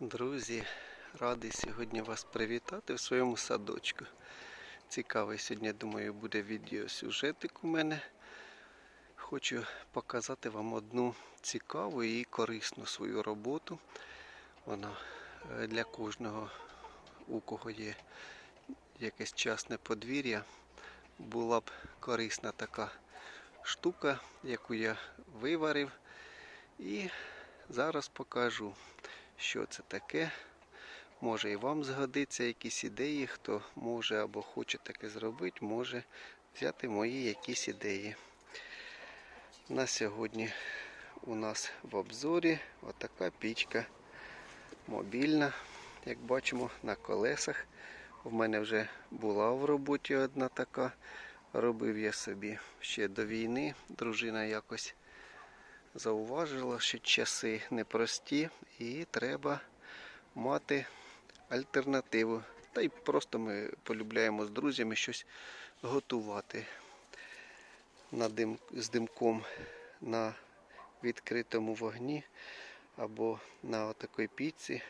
Друзі, радий сьогодні вас привітати в своєму садочку. Цікавий сьогодні, думаю, буде відеосюжетик у мене. Хочу показати вам одну цікаву і корисну свою роботу. Вона е, для кожного, у кого є якесь частне подвір'я, була б корисна така штука, яку я виварив. І зараз покажу що це таке. Може і вам згодиться якісь ідеї, хто може або хоче таке зробити, може взяти мої якісь ідеї. На сьогодні у нас в обзорі отака пічка мобільна. Як бачимо, на колесах. У мене вже була в роботі одна така. Робив я собі ще до війни. Дружина якось зауважила, що часи непрості і треба мати альтернативу. Та й просто ми полюбляємо з друзями щось готувати на дим, з димком на відкритому вогні або на такій піці,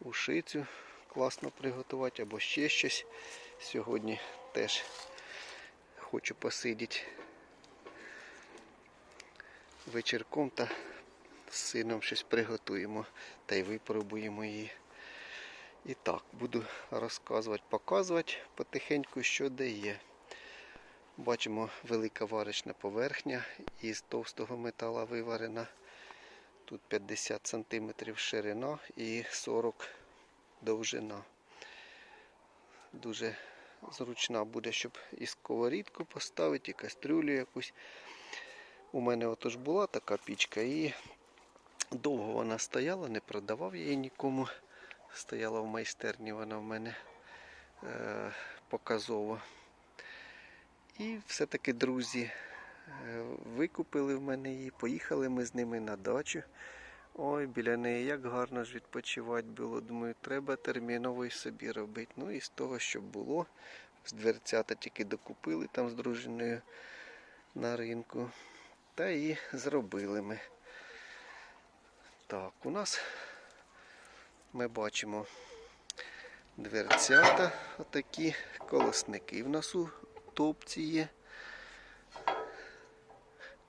ушицю класно приготувати, або ще щось. Сьогодні теж хочу посидіти вечірком та з сином щось приготуємо та й випробуємо її. І так, буду розказувати, показувати потихеньку, що де є. Бачимо велика варочна поверхня із товстого метала виварена. Тут 50 см ширина і 40 довжина. Дуже зручна буде, щоб і сковорідку поставити, і кастрюлю якусь. У мене отож була така пічка і довго вона стояла, не продавав її нікому. Стояла в майстерні вона в мене е, показово. І все-таки друзі е, викупили в мене її, поїхали ми з ними на дачу. Ой, біля неї як гарно ж відпочивати було. Думаю, треба терміново і собі робити. Ну і з того, що було, з дверцята тільки докупили там з дружиною на ринку. Та і зробили ми. Так, у нас ми бачимо дверцята, отакі колосники в нас у топці є.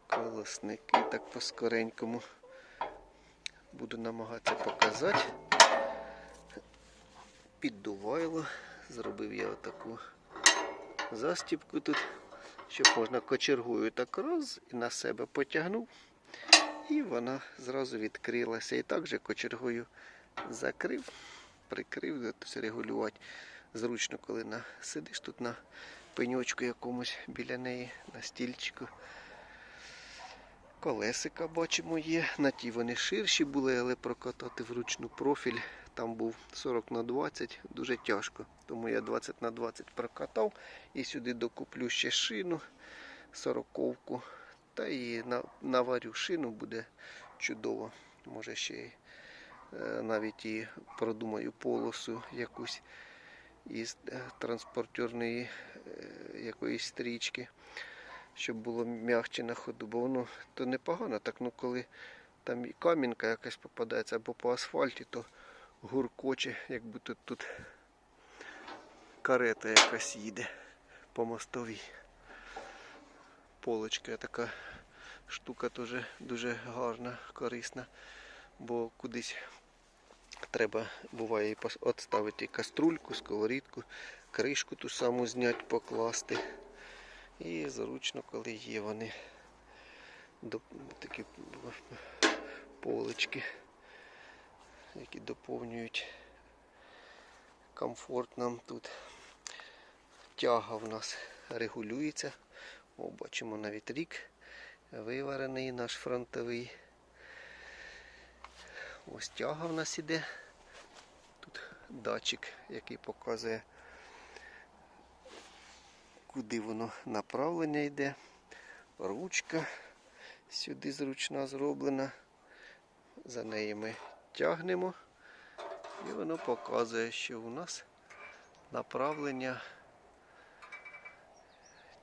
Колосники, так по-скоренькому буду намагатися показати. Піддувайло. Зробив я отаку застіпку тут щоб можна кочергою так раз і на себе потягнув, і вона зразу відкрилася. І так же кочергою закрив, прикрив, тобто регулювати зручно, коли на, сидиш тут на пеньочку якомусь біля неї, на стільчику. Колесика бачимо є. На ті вони ширші були, але прокатати вручну профіль. Там був 40 на 20, дуже тяжко. Тому я 20 на 20 прокатав і сюди докуплю ще шину 40-ку. Та і наварю шину буде чудово. Може ще й е, навіть і продумаю полосу якусь із е, транспортерної е, якоїсь стрічки щоб було м'ягче на ходу, бо воно то непогано, так ну коли там і камінка якась попадається або по асфальті, то гуркоче, якби тут тут карета якась їде по мостовій. Полочка така штука теж дуже гарна, корисна, бо кудись треба буває відставити каструльку, сковорідку, кришку ту саму зняти, покласти. І зручно, коли є вони такі полички, які доповнюють комфорт нам тут. Тяга в нас регулюється. О, бачимо навіть рік виварений наш фронтовий. Ось тяга в нас іде. Тут датчик, який показує куди воно направлення йде. Ручка сюди зручна зроблена. За нею ми тягнемо і воно показує, що у нас направлення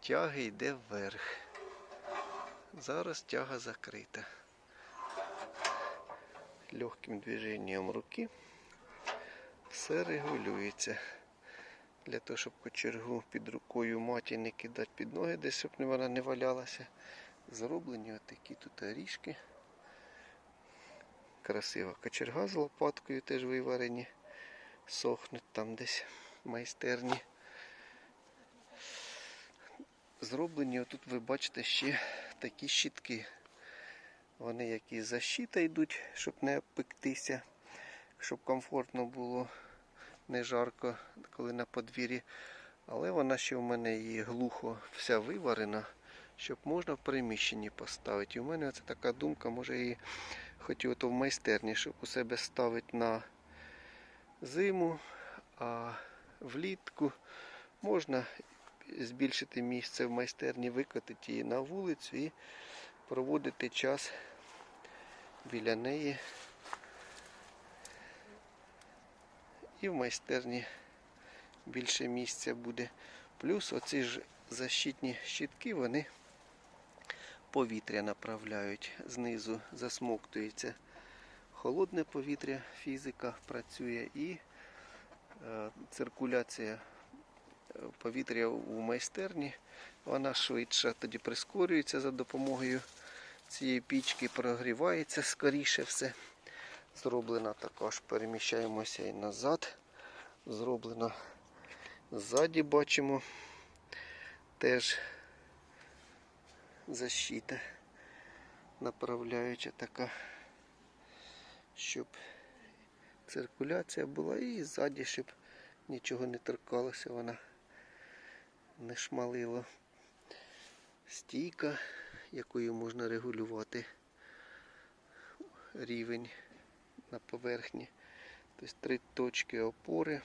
тяги йде вверх. Зараз тяга закрита. легким движенням руки все регулюється. Для того, щоб кочергу під рукою маті не кидати під ноги, десь щоб вона не валялася. Зроблені отакі тут оріжки. Красива кочерга з лопаткою теж виварені. Сохнуть там десь майстерні. Зроблені, отут ви бачите ще такі щітки. Вони як із защита йдуть, щоб не обпектися, щоб комфортно було, не жарко, коли на подвір'ї. Але вона ще в мене і глухо вся виварена, щоб можна в приміщенні поставити. І у мене це така думка, може і хотів ото в майстерні, щоб у себе ставити на зиму, а влітку можна збільшити місце в майстерні, викотити її на вулицю і проводити час біля неї. І в майстерні більше місця буде. Плюс оці ж защитні щітки, вони повітря направляють. Знизу засмоктується холодне повітря, фізика працює і е, циркуляція е, повітря у майстерні, вона швидше тоді прискорюється за допомогою цієї пічки, прогрівається скоріше все. Зроблена також, переміщаємося і назад. Зроблено ззаді бачимо теж защита направляюча така, щоб циркуляція була і ззаді, щоб нічого не торкалося, вона не шмалила. Стійка, якою можна регулювати рівень на поверхні. Тобто три точки опори.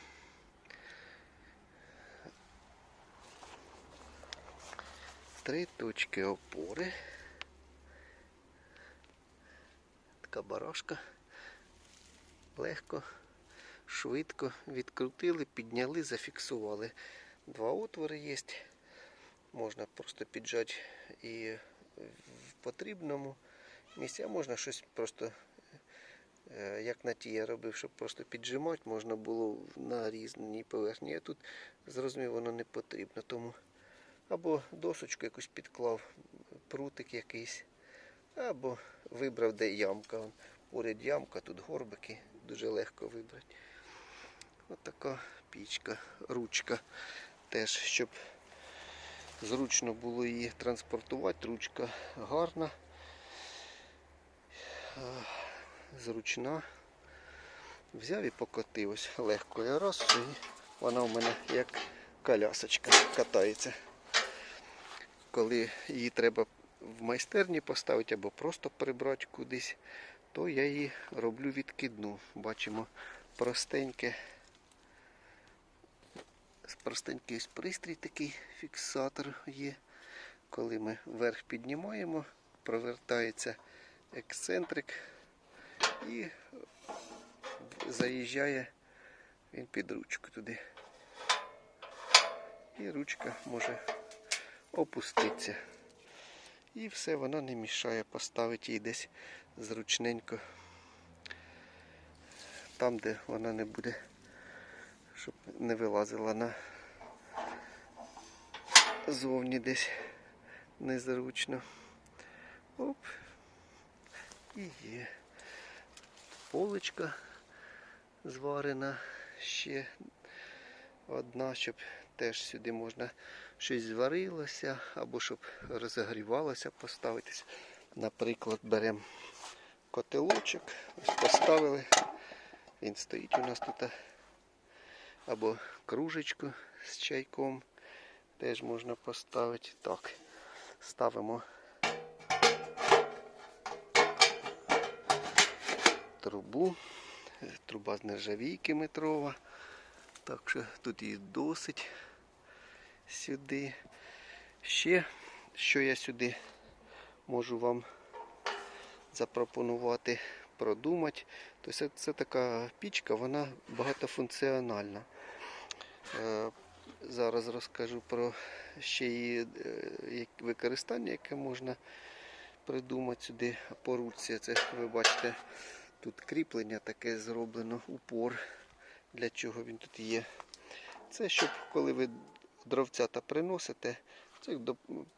Три точки опори. Така барашка. Легко, швидко відкрутили, підняли, зафіксували. Два отвори є. Можна просто піджати і в потрібному місці, а можна щось просто, е, як на ті я робив, щоб просто піджимати, можна було на різній поверхні. А тут зрозумів, воно не потрібно. Тому або досочку якусь підклав, прутик якийсь, або вибрав, де ямка. Поряд ямка, тут горбики, дуже легко вибрати. Ось така пічка, ручка теж, щоб зручно було її транспортувати. Ручка гарна, зручна. Взяв і покотив ось легко і раз, і вона у мене як колясочка катається. Коли її треба в майстерні поставити або просто прибрати кудись, то я її роблю відкидну. Бачимо простеньке простенький пристрій такий фіксатор є. Коли ми вверх піднімаємо, провертається ексцентрик і заїжджає він під ручку туди. І ручка може опуститися. І все, вона не мішає поставити її десь зручненько. Там, де вона не буде щоб не вилазила на зовні десь незручно. Оп. І є. Поличка зварена ще одна, щоб теж сюди можна щось зварилося, або щоб розігрівалося поставитись. Наприклад, беремо котелочок, ось поставили. Він стоїть у нас тут або кружечку з чайком теж можна поставити. Так, ставимо трубу, труба з нержавійки метрова. Так що тут її досить сюди. Ще, що я сюди можу вам запропонувати, продумати. Тобто це така пічка, вона багатофункціональна. Е, Зараз розкажу про ще її е, використання, яке можна придумати сюди по. Це ви бачите Тут кріплення таке зроблено, упор. Для чого він тут є. Це щоб коли ви дровцята приносите, це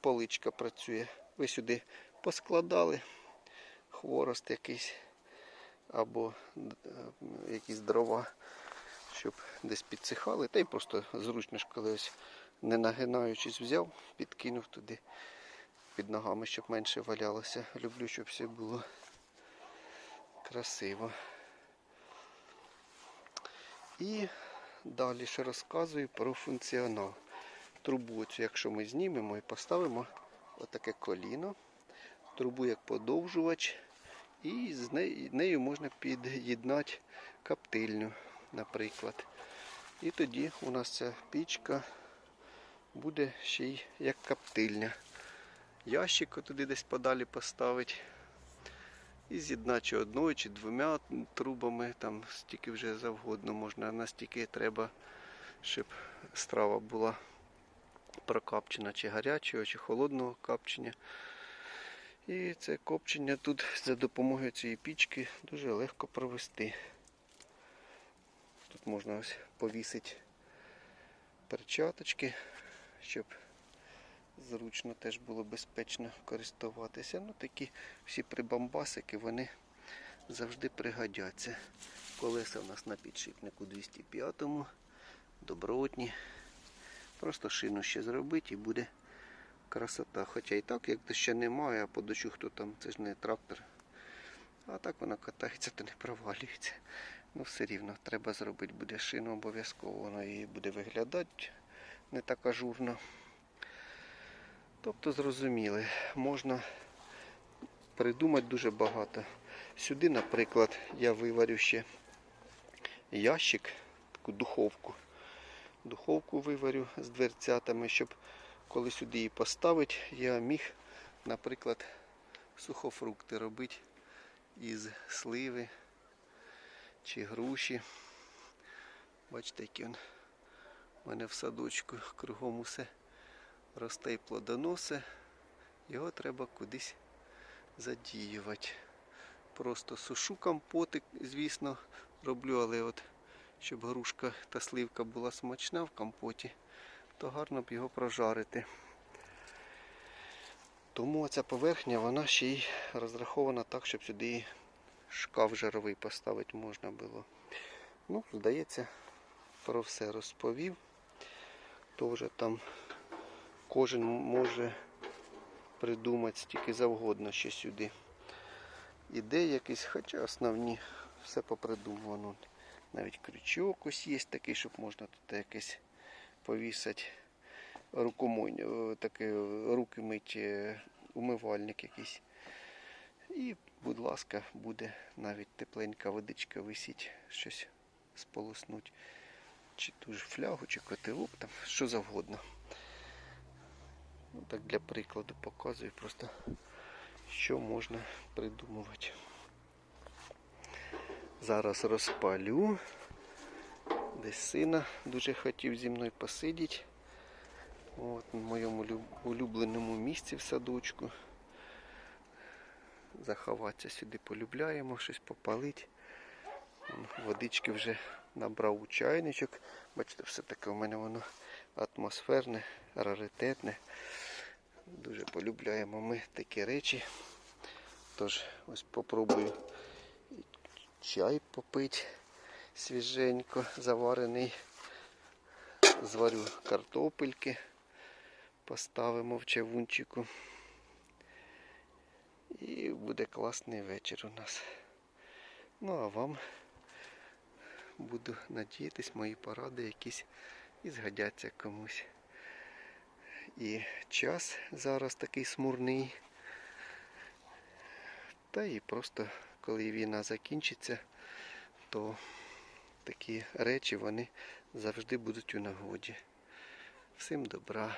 поличка працює. Ви сюди поскладали хворост якийсь або е, якісь дрова, щоб десь підсихали. Та й просто зручно ж коли ось не нагинаючись взяв, підкинув туди під ногами, щоб менше валялося. Люблю, щоб все було красиво. І далі ще розказую про функціонал. Трубу, цю, якщо ми знімемо і поставимо отаке коліно, трубу як подовжувач, і з нею, можна під'єднати коптильню, наприклад. І тоді у нас ця пічка буде ще й як коптильня. Ящик туди десь подалі поставити. І з'єднати чи одною чи двома трубами, там стільки вже завгодно можна, настільки треба, щоб страва була прокапчена чи гарячого, чи холодного капчення. І це копчення тут за допомогою цієї пічки дуже легко провести. Тут можна ось повісити перчаточки, щоб зручно теж було безпечно користуватися. Ну такі всі прибамбасики, вони завжди пригодяться. Колеса у нас на підшипнику 205-му, добротні. Просто шину ще зробити і буде красота. Хоча і так, як ще немає, а по дощу хто там, це ж не трактор. А так вона катається, то не провалюється. Ну все рівно треба зробити буде шину обов'язково, воно її буде виглядати не так ажурно. Тобто зрозуміли, можна придумати дуже багато. Сюди, наприклад, я виварю ще ящик, таку духовку. Духовку виварю з дверцятами, щоб коли сюди її поставити, я міг, наприклад, сухофрукти робити із сливи чи груші. Бачите, які він у мене в садочку кругом усе росте і плодоносе. Його треба кудись задіювати. Просто сушу компотик, звісно, роблю, але от щоб грушка та сливка була смачна в компоті, то гарно б його прожарити. Тому ця поверхня вона ще й розрахована так, щоб сюди шкаф жировий поставити можна було. Ну, здається, про все розповів. Тоже там кожен може придумати стільки завгодно ще сюди. Ідеї якісь, хоча основні все попридумано. Навіть крючок ось є такий, щоб можна тут якесь повісити рукомойня, таке руки мить, е, умивальник якийсь. І, будь ласка, буде навіть тепленька водичка висіть, щось сполоснуть. Чи ту ж флягу, чи котелок, там, що завгодно. Ну, так для прикладу показую просто, що можна придумувати. Зараз розпалю. Десь сина дуже хотів зі мною посидіти. От, в моєму улюбленому місці в садочку. Заховатися сюди полюбляємо, щось попалити. Водички вже набрав у чайничок. Бачите, все таке у мене воно атмосферне, раритетне. Дуже полюбляємо ми такі речі. Тож ось попробую чай попити свіженько, заварений. Зварю картопельки, поставимо в чавунчику. І буде класний вечір у нас. Ну а вам буду надіятись, мої поради якісь і згодяться комусь. І час зараз такий смурний. Та і просто коли війна закінчиться, то такі речі вони завжди будуть у нагоді. Всім добра.